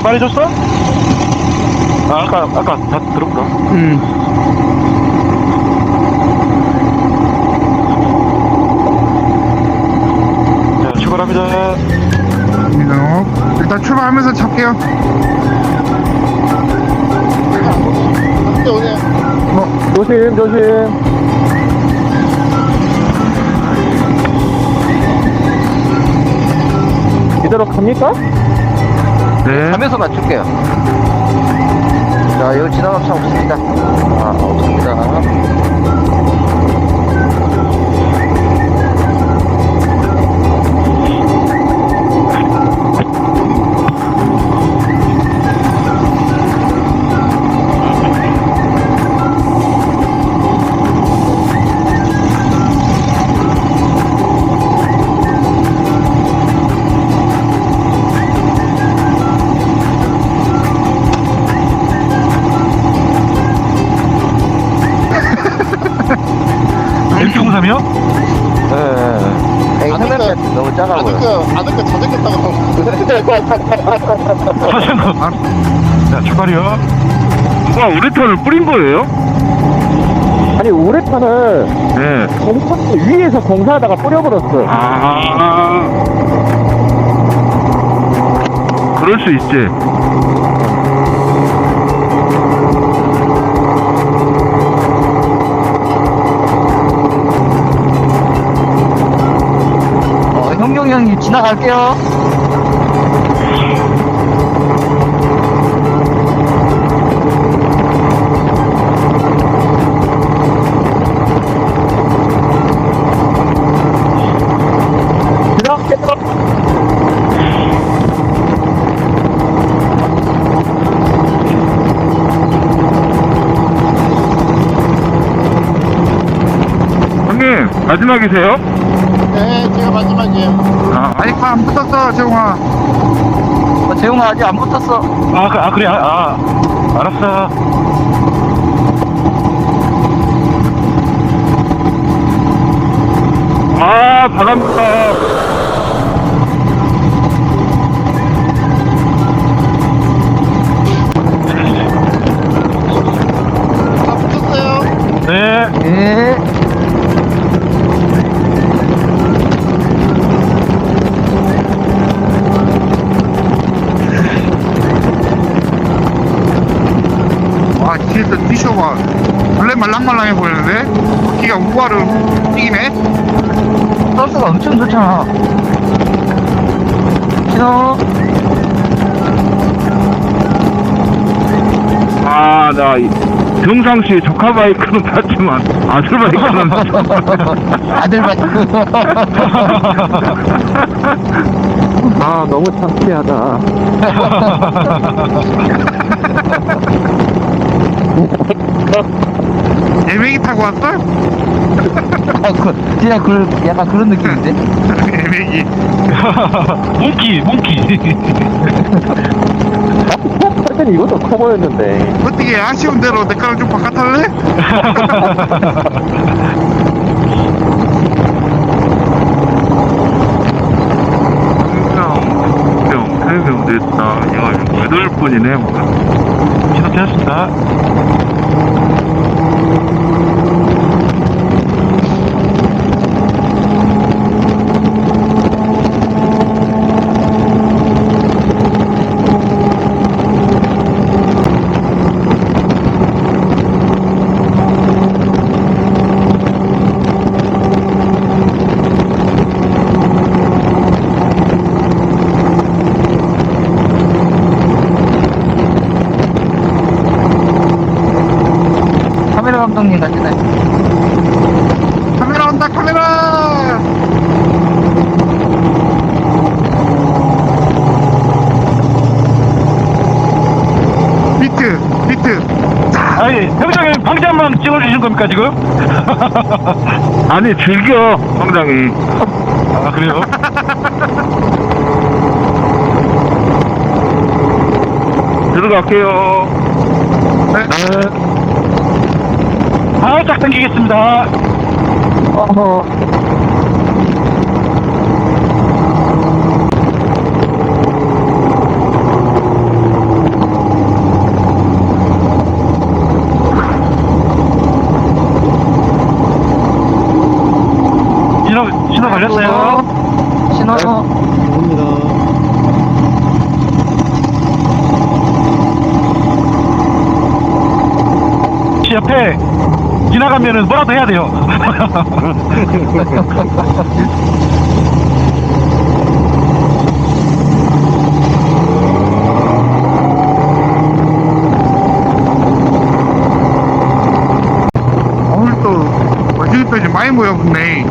해줬어? 아, 아까, 아까 다 들었다. 음. 자, 출발합니다. 이거 일단 출발하면서 잡게요. 어, 조심, 조심. 이대로 갑니까? 네. 하면서 맞출게요. 자, 여기 지나가면 차 없습니다. 아, 없습니다. 자전거. 자, 출발이요. 누가 우레탄을 뿌린 거예요? 아니, 우레탄을 네. 공사 위에서 공사하다가 뿌려버렸어. 아. 그럴 수 있지. 어, 형용 형님 지나갈게요. 마지막이세요? 네 제가 마지막이에요 아, 아직 안 붙었어, 재홍아. 어, 재용아 아직 안 붙었어. 아, 그, 아, 그래. 아, 아. 알았어. 아, 바람다. 다 붙었어요 네. 네. 말랑말랑해 보이는데? 바퀴가 우아를 뛰기네? 서스가 엄청 좋잖아. 신호. 아, 나, 이- 평상시에 조카 바이크는 봤지만, 아들 바이크는. 아들 맞 아, 너무 창피하다. 애맹이 타고 왔어? 아, 그, 그냥 그, 약간 그런 느낌인데? 애맹이. 몽키, 몽키. 사실 이것도 커 보였는데. 어떻게 아쉬운 대로 내 거랑 좀 바꿔탈래? 평, 평, 세명 됐다. 야, 여덟 분이네, 뭐. 신호 되었습니다. 카메라 감독님 같은데. 카메라 온다, 카메라! 비트, 비트. 아니, 병장님 방지 한번 찍어주신 겁니까, 지금? 아니, 즐겨, 방장이. 아, 그래요? 들어갈게요. 네. 살짝 당기겠습니다. 어허. 지나가면은 뭐라도 해야 돼요. 오늘 또 어제부터 많이 모여붙네.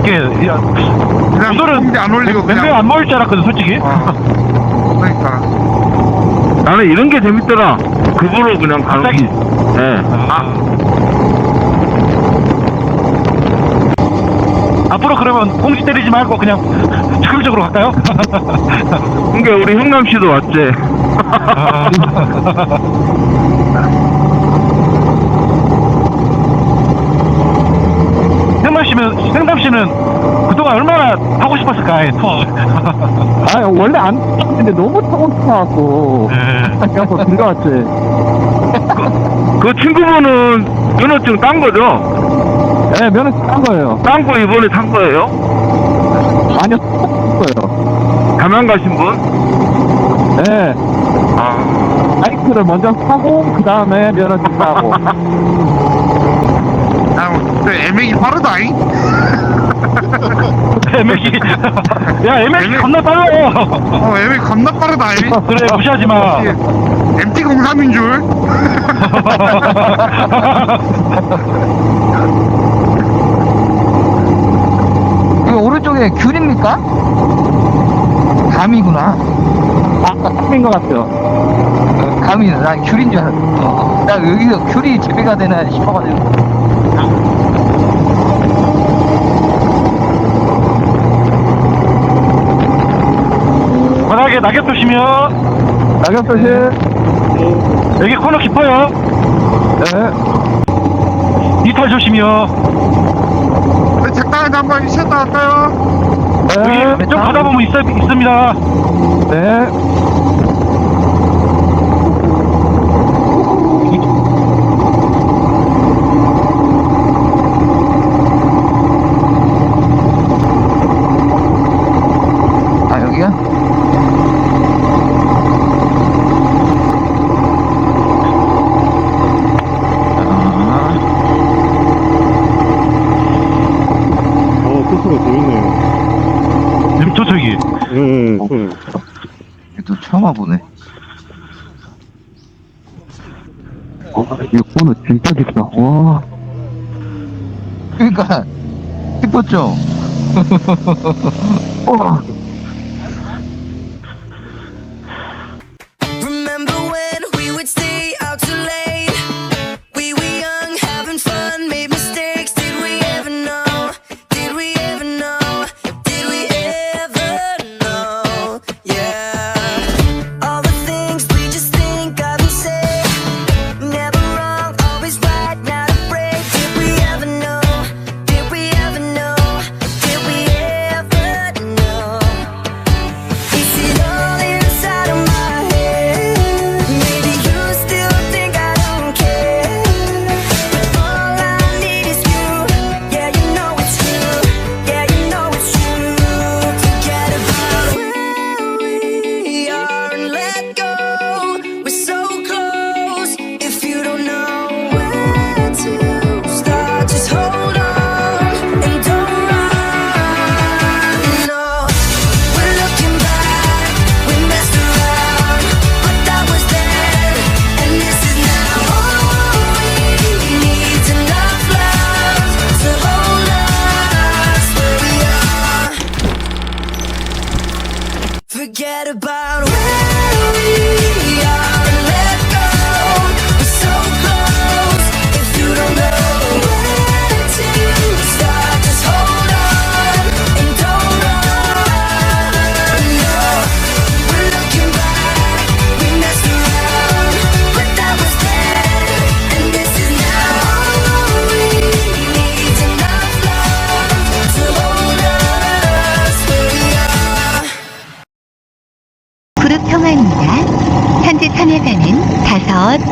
이게 야, 그냥 공지 안 올리고 몇 그냥. 안 모일 줄 알았거든 솔직히. 어. 그러니까. 나는 이런 게 재밌더라. 급으로 그냥 가는 갑자기? 게. 예. 아. 앞으로 그러면 공지 때리지 말고 그냥 즉흥적으로 갈까요? 그게 우리 형남 씨도 왔지. 행남 씨는 행남 씨는 그동안 얼마나 하고 싶었을까 이 투어. 아 원래 안 근데 너무 타고 싶어갖고 예. 그래서 들어왔지 그 친구분은 면허증 딴 거죠? 네 면허 딴 거예요 딴 거 이번에 탄 거예요? 아니요 딴 거예요 담양 가신 분? 네 아. 바이크를 먼저 사고 그 다음에 면허증 따고 야, 그 애매기 빠르다잉? MX 야 MX 겁나 빨라 어, 애매기 겁나 빠르다잉? 그래 무시하지 마 MT03인 줄? 이거 오른쪽에 귤입니까? 감이구나. 아까 탑인 것 같죠 어, 감이, 난 귤인 줄 알았어. 나 여기서 귤이 재배가 되나 싶어가지고. 바닥에 낙엽 조심이요. 낙엽 표시 여기 코너 깊어요. 네. 이탈 조심이요. 네, 적당히 한번 쉬었다 갈까요? 네, 여기 좀 가다 보면 있어, 있습니다. 네. 재밌네요. 지금 저쪽이 예, 예, 또 처음 와보네. 이 코너 진짜 깊다 와 그니까, 싶었죠? 와.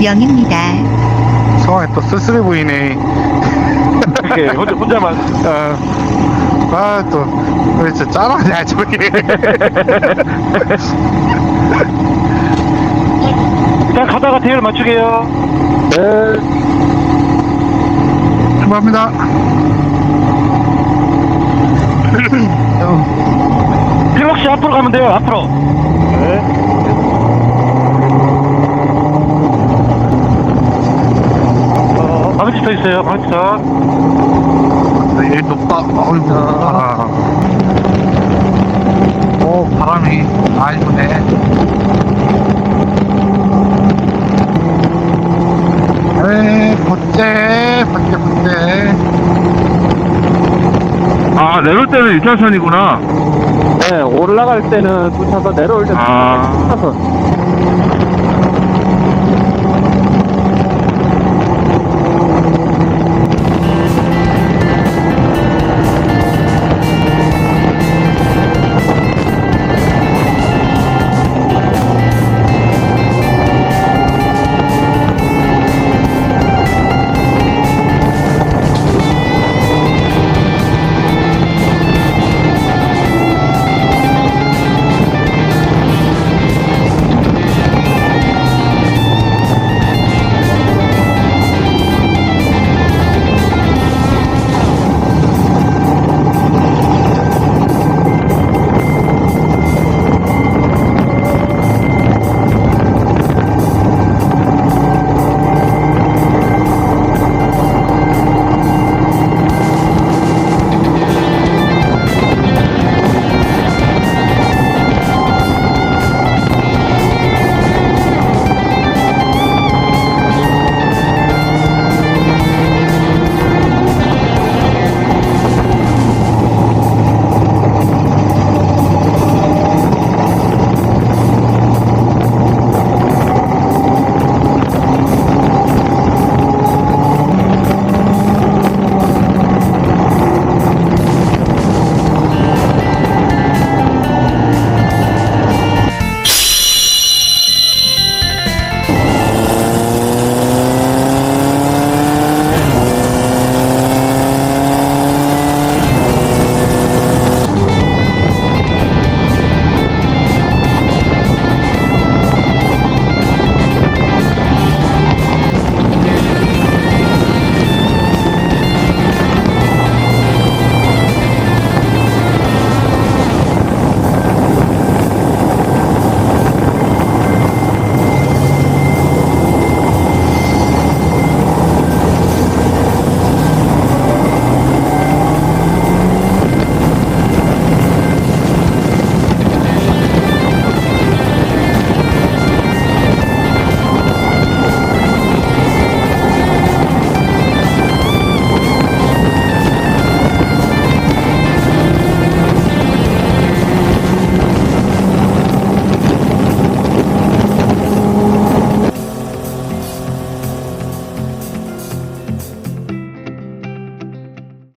명입니다. 성황이 또 쓸쓸해 보이네. 이렇게 혼자, 혼자만 아, 아, 또, 진짜 짠하냐, 저게. 일단 가다가 대열 맞추게요. 네. 출발합니다. 필록 씨 앞으로 가면 돼요. 앞으로. 서 있어요, 방치 서. 네, 얘 높다. 어이구, 아. 오, 바람이 많이 부네. 에, 번째, 번째, 번째. 아, 내려올 때는 1차선이구나. 네, 올라갈 때는 두 차선, 내려올 때는 아. 두 차선.